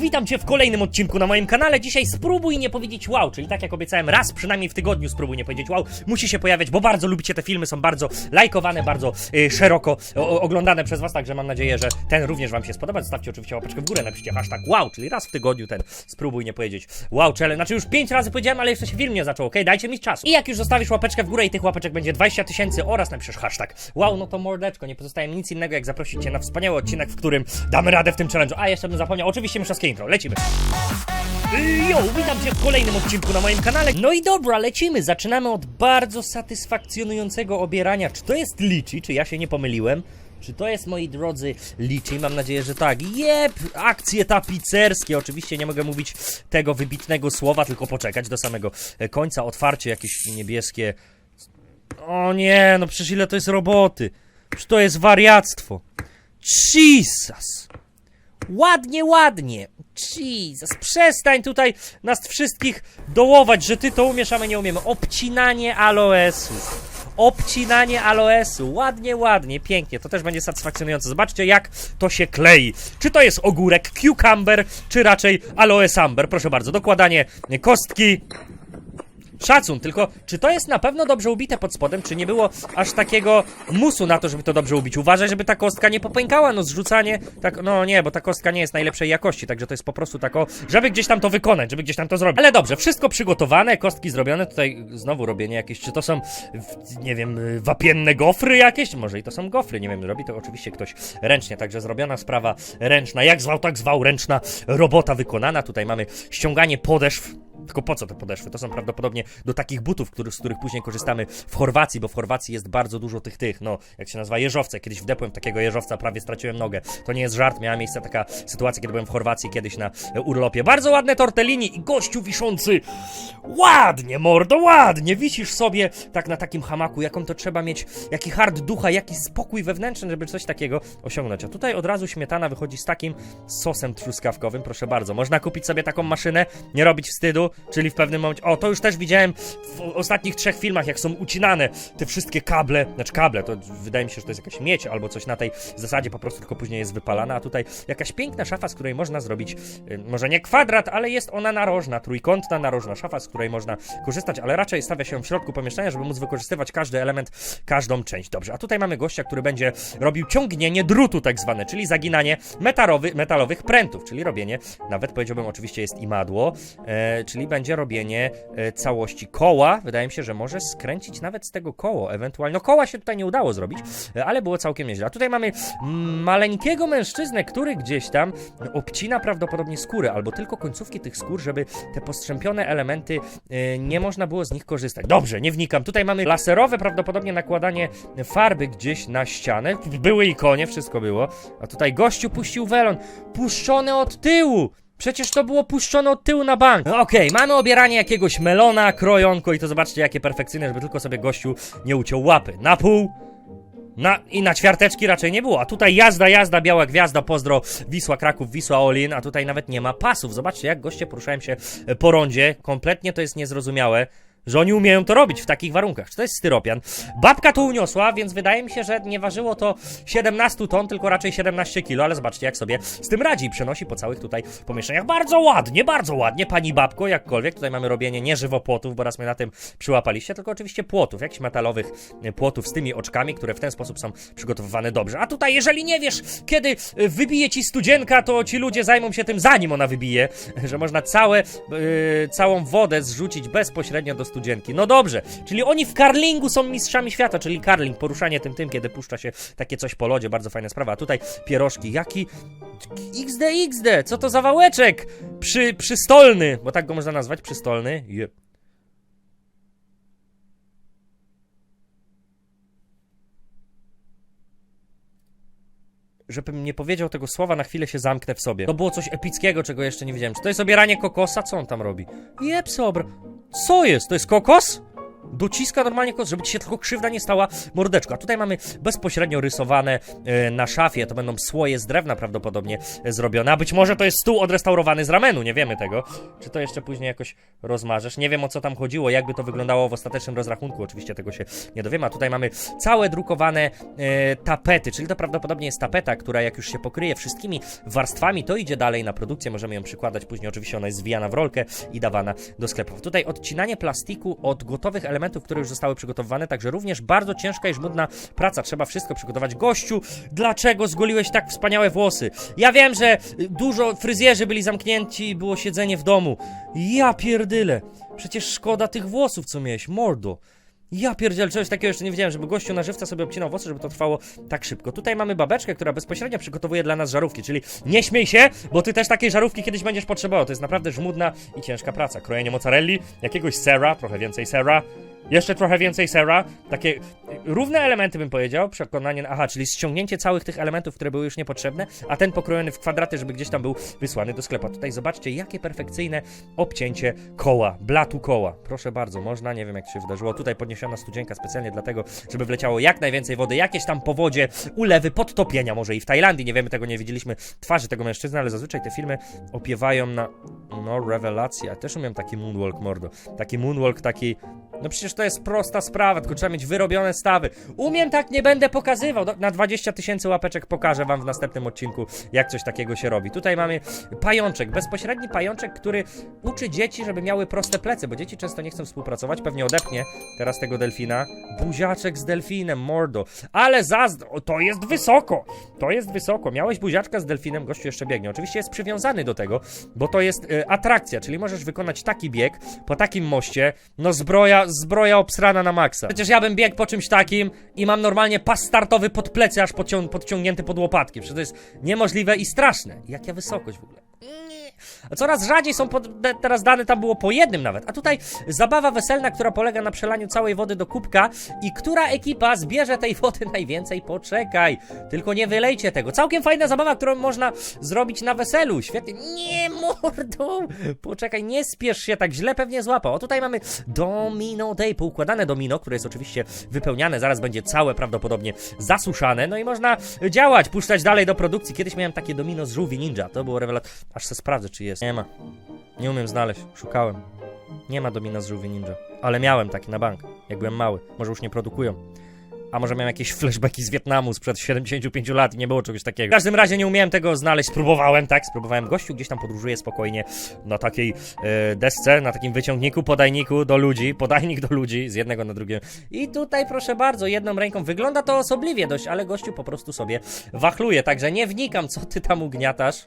Witam cię w kolejnym odcinku na moim kanale. Dzisiaj spróbuj nie powiedzieć wow, czyli tak jak obiecałem, raz przynajmniej w tygodniu spróbuj nie powiedzieć wow. Musi się pojawiać, bo bardzo lubicie te filmy, są bardzo lajkowane, bardzo y, szeroko o, oglądane przez was, także mam nadzieję, że ten również wam się spodoba. Zostawcie oczywiście łapeczkę w górę, napiszcie hashtag wow, czyli raz w tygodniu ten spróbuj nie powiedzieć wow challenge. Znaczy już pięć razy powiedziałem, ale jeszcze się film nie zaczął, okej? Dajcie mi czas. I jak już zostawisz łapeczkę w górę i tych łapeczek będzie 20 tysięcy oraz napiszesz hashtag wow, no to mordeczko, nie pozostaje mi nic innego jak zaprosić cię na wspaniały odcinek, w którym damy radę w tym challenge'u. A jeszcze bym zapomniał, oczywiście myszowskie intro, lecimy. Yo, witam cię w kolejnym odcinku na moim kanale. No i dobra, lecimy. Zaczynamy od bardzo satysfakcjonującego obierania. Czy to jest liczy? Czy ja się nie pomyliłem? Czy to jest, moi drodzy, liczy? Mam nadzieję, że tak. Jep, akcje tapicerskie. Oczywiście nie mogę mówić tego wybitnego słowa, tylko poczekać do samego e, końca. Otwarcie jakieś niebieskie. O nie, no przecież ile to jest roboty. Przecież to jest wariactwo. Jesus. Ładnie, ładnie. Jesus, przestań tutaj nas wszystkich dołować, że ty to umiesz, a my nie umiemy. Obcinanie aloesu. Obcinanie aloesu. Ładnie, ładnie, pięknie. To też będzie satysfakcjonujące. Zobaczcie, jak to się klei. Czy to jest ogórek, cucumber, czy raczej aloesamber. Proszę bardzo, dokładanie kostki, Szacun, tylko czy to jest na pewno dobrze ubite pod spodem, czy nie było aż takiego musu na to, żeby to dobrze ubić? Uważaj, żeby ta kostka nie popękała, no zrzucanie, tak, no nie, bo ta kostka nie jest najlepszej jakości, także to jest po prostu tako, żeby gdzieś tam to wykonać, żeby gdzieś tam to zrobić. Ale dobrze, wszystko przygotowane, kostki zrobione, tutaj znowu robienie jakieś, czy to są, nie wiem, wapienne gofry jakieś? Może i to są gofry, nie wiem, robi to oczywiście ktoś ręcznie, także zrobiona sprawa ręczna, jak zwał, tak zwał, ręczna robota wykonana, tutaj mamy ściąganie podeszw, tylko po co te podeszwy? To są prawdopodobnie do takich butów, który, z których później korzystamy w Chorwacji, bo w Chorwacji jest bardzo dużo tych, tych, no, jak się nazywa, jeżowce. Kiedyś wdepłem takiego jeżowca, prawie straciłem nogę. To nie jest żart, miała miejsce taka sytuacja, kiedy byłem w Chorwacji kiedyś na e, urlopie. Bardzo ładne tortellini i gościu wiszący. Ładnie, mordo, ładnie. Wisisz sobie tak na takim hamaku, jaką to trzeba mieć, jaki hard ducha, jaki spokój wewnętrzny, żeby coś takiego osiągnąć. A tutaj od razu śmietana wychodzi z takim sosem truskawkowym, proszę bardzo. Można kupić sobie taką maszynę, nie robić wstydu, czyli w pewnym momencie. O, to już też widziałem w ostatnich trzech filmach, jak są ucinane te wszystkie kable, znaczy kable, to wydaje mi się, że to jest jakaś miedź albo coś na tej zasadzie, po prostu tylko później jest wypalana, a tutaj jakaś piękna szafa, z której można zrobić, y, może nie kwadrat, ale jest ona narożna, trójkątna narożna szafa, z której można korzystać, ale raczej stawia się w środku pomieszczenia, żeby móc wykorzystywać każdy element, każdą część. Dobrze, a tutaj mamy gościa, który będzie robił ciągnienie drutu tak zwane, czyli zaginanie metalowy, metalowych prętów, czyli robienie, nawet powiedziałbym oczywiście jest i madło, e, czyli będzie robienie e, całości koła. Wydaje mi się, że może skręcić nawet z tego koło, ewentualnie. No koła się tutaj nie udało zrobić, e, ale było całkiem nieźle. A tutaj mamy mm, maleńkiego mężczyznę, który gdzieś tam obcina prawdopodobnie skóry, albo tylko końcówki tych skór, żeby te postrzępione elementy e, nie można było z nich korzystać. Dobrze, nie wnikam. Tutaj mamy laserowe prawdopodobnie nakładanie farby gdzieś na ścianę. Były i konie, wszystko było. A tutaj gościu puścił welon. Puszczony od tyłu! Przecież to było puszczone od tyłu na bank. No Okej, mamy obieranie jakiegoś melona, krojonko i to zobaczcie jakie perfekcyjne, żeby tylko sobie gościu nie uciął łapy. Na pół. Na, I na ćwiarteczki raczej nie było. A tutaj jazda, jazda, biała gwiazda, pozdro, Wisła, Kraków, Wisła, Olin, a tutaj nawet nie ma pasów. Zobaczcie, jak goście poruszają się e, po rondzie. Kompletnie to jest niezrozumiałe. Że oni umieją to robić w takich warunkach. Czy to jest styropian? Babka to uniosła, więc wydaje mi się, że nie ważyło to 17 ton, tylko raczej 17 kilo, ale zobaczcie, jak sobie z tym radzi. Przenosi po całych tutaj pomieszczeniach. Bardzo ładnie, bardzo ładnie, pani babko, jakkolwiek. Tutaj mamy robienie nie żywopłotów, bo raz mnie na tym przyłapaliście, tylko oczywiście płotów, jakichś metalowych e, płotów z tymi oczkami, które w ten sposób są przygotowywane dobrze. A tutaj, jeżeli nie wiesz, kiedy e, wybije ci studzienka, to ci ludzie zajmą się tym, zanim ona wybije, że można całe, e, całą wodę zrzucić bezpośrednio do studzienki. No dobrze, czyli oni w karlingu są mistrzami świata, czyli karling, poruszanie tym tym, kiedy puszcza się takie coś po lodzie, bardzo fajna sprawa. A tutaj pierożki, jaki XD XD, co to za wałeczek? Przy, przystolny, bo tak go można nazwać, przystolny. Jep. Żebym nie powiedział tego słowa, na chwilę się zamknę w sobie. To było coś epickiego, czego jeszcze nie wiedziałem. Czy to jest obieranie kokosa? Co on tam robi? Jep, sobr. Co jest? To jest kokos? Dociska normalnie żeby ci się tylko krzywda nie stała mordeczko. A tutaj mamy bezpośrednio rysowane e, na szafie, to będą słoje z drewna prawdopodobnie e, zrobione, a być może to jest stół odrestaurowany z ramenu, nie wiemy tego. Czy to jeszcze później jakoś rozmarzesz? Nie wiem o co tam chodziło, jakby to wyglądało w ostatecznym rozrachunku, oczywiście tego się nie dowiemy, a tutaj mamy całe drukowane e, tapety, czyli to prawdopodobnie jest tapeta, która jak już się pokryje wszystkimi warstwami, to idzie dalej na produkcję, możemy ją przykładać, później oczywiście ona jest zwijana w rolkę i dawana do sklepów. Tutaj odcinanie plastiku od gotowych elementów, które już zostały przygotowane, także również bardzo ciężka i żmudna praca, trzeba wszystko przygotować. Gościu, dlaczego zgoliłeś tak wspaniałe włosy? Ja wiem, że dużo fryzjerzy byli zamknięci i było siedzenie w domu. Ja pierdyle, przecież szkoda tych włosów, co miałeś, mordo. Ja pierdziel, czegoś takiego jeszcze nie wiedziałem, żeby gościu na żywca sobie obcinał włosy, żeby to trwało tak szybko. Tutaj mamy babeczkę, która bezpośrednio przygotowuje dla nas żarówki, czyli nie śmiej się, bo ty też takiej żarówki kiedyś będziesz potrzebował. To jest naprawdę żmudna i ciężka praca. Krojenie mozzarelli, jakiegoś sera, trochę więcej sera, jeszcze trochę więcej sera, takie równe elementy bym powiedział, przekonanie, aha, czyli ściągnięcie całych tych elementów, które były już niepotrzebne, a ten pokrojony w kwadraty, żeby gdzieś tam był wysłany do sklepu. Tutaj zobaczcie, jakie perfekcyjne obcięcie koła, blatu koła. Proszę bardzo, można, nie wiem jak się wydarzyło. Tutaj podniesiona studzienka specjalnie dlatego, żeby wleciało jak najwięcej wody, jakieś tam powodzie, ulewy, podtopienia może i w Tajlandii, nie wiemy tego, nie widzieliśmy twarzy tego mężczyzny, ale zazwyczaj te filmy opiewają na, no, rewelacja. Ja też umiem taki moonwalk, mordo. Taki moonwalk, taki, no przecież to jest prosta sprawa, tylko trzeba mieć wyrobione stawy. Umiem tak, nie będę pokazywał. Do- Na 20 tysięcy łapeczek pokażę wam w następnym odcinku, jak coś takiego się robi. Tutaj mamy pajączek, bezpośredni pajączek, który uczy dzieci, żeby miały proste plecy, bo dzieci często nie chcą współpracować. Pewnie odepnie teraz tego delfina. Buziaczek z delfinem, mordo. Ale zazdro, to jest wysoko. To jest wysoko. Miałeś buziaczka z delfinem, gościu jeszcze biegnie. Oczywiście jest przywiązany do tego, bo to jest y, atrakcja, czyli możesz wykonać taki bieg po takim moście. No zbroja, zbroja obsrana na maksa. Przecież ja bym biegł po czymś takim i mam normalnie pas startowy pod plecy, aż podcią podciągnięty pod łopatki. Przecież to jest niemożliwe i straszne. Jaka wysokość w ogóle. Coraz rzadziej są pod, teraz dane, tam było po jednym nawet. A tutaj zabawa weselna, która polega na przelaniu całej wody do kubka i która ekipa zbierze tej wody najwięcej, poczekaj. Tylko nie wylejcie tego. Całkiem fajna zabawa, którą można zrobić na weselu. Świetnie. Nie, mordo! Poczekaj, nie spiesz się, tak źle pewnie złapał. O, tutaj mamy domino day, poukładane domino, które jest oczywiście wypełniane, zaraz będzie całe prawdopodobnie zasuszane, no i można działać, puszczać dalej do produkcji. Kiedyś miałem takie domino z żółwi ninja, to było rewelacyjne. Aż se sprawdzę, czy jest. Nie ma. Nie umiem znaleźć, szukałem. Nie ma domina z żółwi ninja, ale miałem taki na bank, jak byłem mały. Może już nie produkują. A może miałem jakieś flashbacki z Wietnamu sprzed 75 lat i nie było czegoś takiego. W każdym razie nie umiałem tego znaleźć, spróbowałem, tak? Spróbowałem. Gościu gdzieś tam podróżuje spokojnie na takiej e, desce, na takim wyciągniku, podajniku do ludzi, podajnik do ludzi, z jednego na drugie. I tutaj proszę bardzo, jedną ręką wygląda to osobliwie dość, ale gościu po prostu sobie wachluje, także nie wnikam, co ty tam ugniatasz.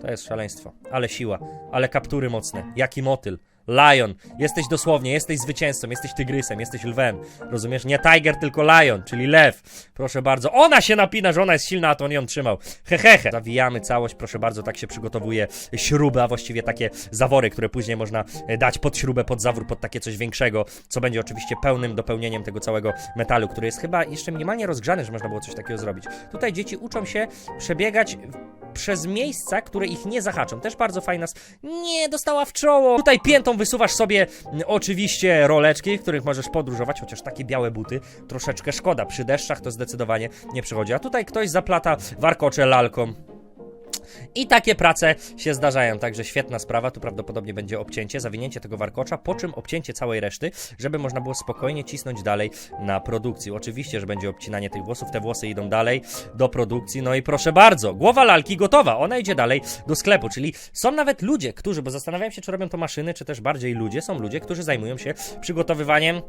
To jest szaleństwo. Ale siła, ale kaptury mocne. Jaki motyl. Lion. Jesteś dosłownie, jesteś zwycięzcą, jesteś tygrysem, jesteś lwem. Rozumiesz? Nie tiger, tylko lion, czyli lew. Proszę bardzo. Ona się napina, że ona jest silna, a to on ją trzymał. Hehehe. Zawijamy całość, proszę bardzo, tak się przygotowuje śruba, a właściwie takie zawory, które później można e, dać pod śrubę, pod zawór, pod takie coś większego, co będzie oczywiście pełnym dopełnieniem tego całego metalu, który jest chyba jeszcze minimalnie rozgrzany, że można było coś takiego zrobić. Tutaj dzieci uczą się przebiegać przez miejsca, które ich nie zahaczą. Też bardzo fajna. Nie, dostała w czoło. Tutaj piętą wysuwasz sobie mm, oczywiście roleczki, w których możesz podróżować, chociaż takie białe buty troszeczkę szkoda. Przy deszczach to zdecydowanie nie przychodzi. A tutaj ktoś zaplata warkocze lalką. I takie prace się zdarzają, także świetna sprawa. Tu prawdopodobnie będzie obcięcie, zawinięcie tego warkocza, po czym obcięcie całej reszty, żeby można było spokojnie cisnąć dalej na produkcji. Oczywiście, że będzie obcinanie tych włosów, te włosy idą dalej do produkcji. No i proszę bardzo, głowa lalki gotowa, ona idzie dalej do sklepu, czyli są nawet ludzie, którzy, bo zastanawiałem się, czy robią to maszyny, czy też bardziej ludzie, są ludzie, którzy zajmują się przygotowywaniem.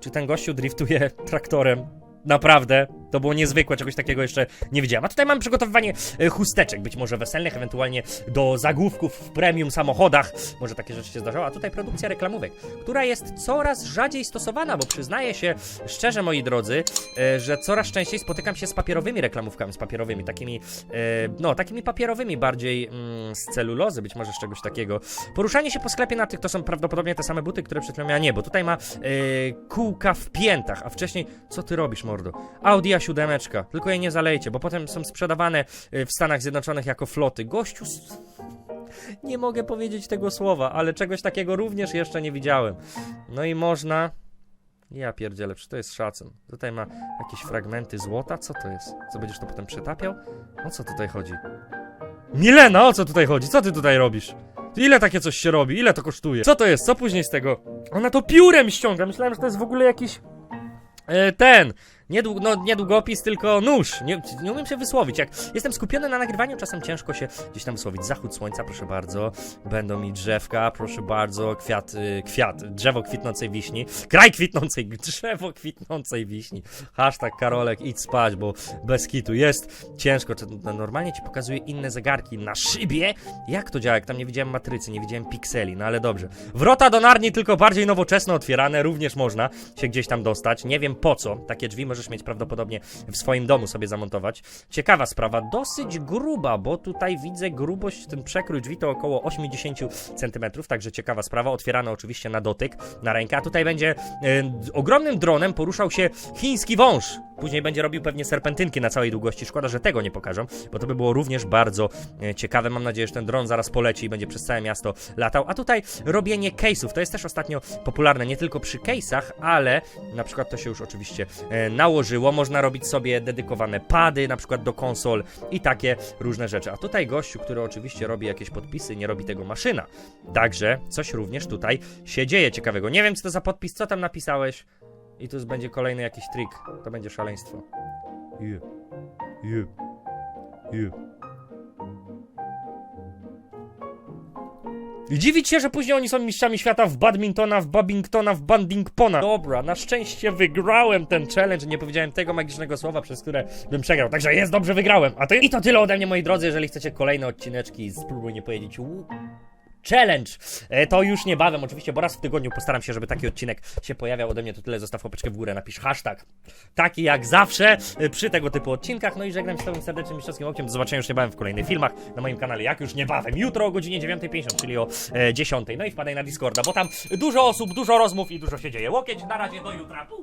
Czy ten gościu driftuje traktorem? Naprawdę, to było niezwykłe, czegoś takiego jeszcze nie widziałem. A tutaj mamy przygotowywanie e, chusteczek, być może weselnych, ewentualnie do zagłówków w premium samochodach. Może takie rzeczy się zdarzały. A tutaj produkcja reklamówek, która jest coraz rzadziej stosowana, bo przyznaję się szczerze, moi drodzy, e, że coraz częściej spotykam się z papierowymi reklamówkami, z papierowymi, takimi, e, no, takimi papierowymi bardziej mm, z celulozy, być może z czegoś takiego. Poruszanie się po sklepie na tych to są prawdopodobnie te same buty, które przed chwilą miała nie, bo tutaj ma kółka w piętach, a wcześniej, co ty robisz, mordo? Audi A7, tylko jej nie zalejcie, bo potem są sprzedawane e, w Stanach Zjednoczonych jako floty. Gościu, Nie mogę powiedzieć tego słowa, ale czegoś takiego również jeszcze nie widziałem. No i można... Ja pierdzielę, czy to jest szacun. Tutaj ma jakieś fragmenty złota? Co to jest? Co, będziesz to potem przetapiał? O co tutaj chodzi? Milena, o co tutaj chodzi? Co ty tutaj robisz? Ile takie coś się robi? Ile to kosztuje? Co to jest? Co później z tego? Ona to piórem ściąga. Myślałem, że to jest w ogóle jakiś... E, ten... Nie, dług, no, nie długopis, tylko nóż. Nie, nie umiem się wysłowić. Jak jestem skupiony na nagrywaniu, czasem ciężko się gdzieś tam wysłowić. Zachód słońca, proszę bardzo. Będą mi drzewka, proszę bardzo. Kwiat, y, kwiat, drzewo kwitnącej wiśni. Kraj kwitnącej, drzewo kwitnącej wiśni. Hashtag Karolek, idź spać, bo bez kitu jest ciężko. No, Normalnie ci pokazuje inne zegarki na szybie. Jak to działa? Jak tam nie widziałem matrycy, nie widziałem pikseli, no ale dobrze. Wrota do Narni tylko bardziej nowoczesno otwierane, również można się gdzieś tam dostać. Nie wiem po co. Takie drzwi możesz mieć prawdopodobnie w swoim domu sobie zamontować. Ciekawa sprawa, dosyć gruba, bo tutaj widzę grubość, ten przekrój drzwi to około 80 cm, także ciekawa sprawa. Otwierane oczywiście na dotyk, na rękę. A tutaj będzie e, ogromnym dronem poruszał się chiński wąż. Później będzie robił pewnie serpentynki na całej długości. Szkoda, że tego nie pokażą, bo to by było również bardzo e, ciekawe. Mam nadzieję, że ten dron zaraz poleci i będzie przez całe miasto latał. A tutaj robienie case'ów. To jest też ostatnio popularne nie tylko przy case'ach, ale na przykład to się już oczywiście e, nałożyło. Można robić sobie dedykowane pady, na przykład do konsol i takie różne rzeczy. A tutaj gościu, który oczywiście robi jakieś podpisy, nie robi tego maszyna. Także coś również tutaj się dzieje ciekawego. Nie wiem, co to za podpis, co tam napisałeś. I tu będzie kolejny jakiś trik. To będzie szaleństwo. Yeah. Yeah. Yeah. Dziwić się, że później oni są mistrzami świata w badmintona, w babingtona, w bandingpona. Dobra, na szczęście wygrałem ten challenge. Nie powiedziałem tego magicznego słowa, przez które bym przegrał. Także jest dobrze, wygrałem. A ty? I to tyle ode mnie, moi drodzy. Jeżeli chcecie kolejne odcineczki, spróbuj nie powiedzieć. Challenge! E, to już niebawem, oczywiście, bo raz w tygodniu postaram się, żeby taki odcinek się pojawiał ode mnie. To tyle, zostaw łapeczkę w górę, napisz hashtag. Taki jak zawsze e, przy tego typu odcinkach. No i żegnam się z tobą serdecznie mistrzowskim okiem. Do zobaczenia już niebawem w kolejnych filmach na moim kanale. Jak już niebawem, jutro o godzinie 9.50, czyli o e, 10. No i wpadaj na Discorda, bo tam dużo osób, dużo rozmów i dużo się dzieje. Łokieć, na razie, do jutra. Pu.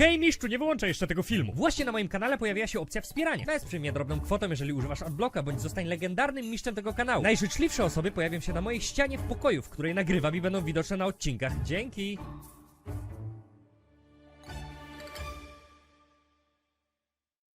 Hej mistrzu, nie wyłączaj jeszcze tego filmu. Właśnie na moim kanale pojawia się opcja wspierania. Wesprzyj mnie drobną kwotą, jeżeli używasz adblocka, bądź zostań legendarnym mistrzem tego kanału. Najżyczliwsze osoby pojawią się na mojej ścianie w pokoju, w której nagrywam i będą widoczne na odcinkach. Dzięki!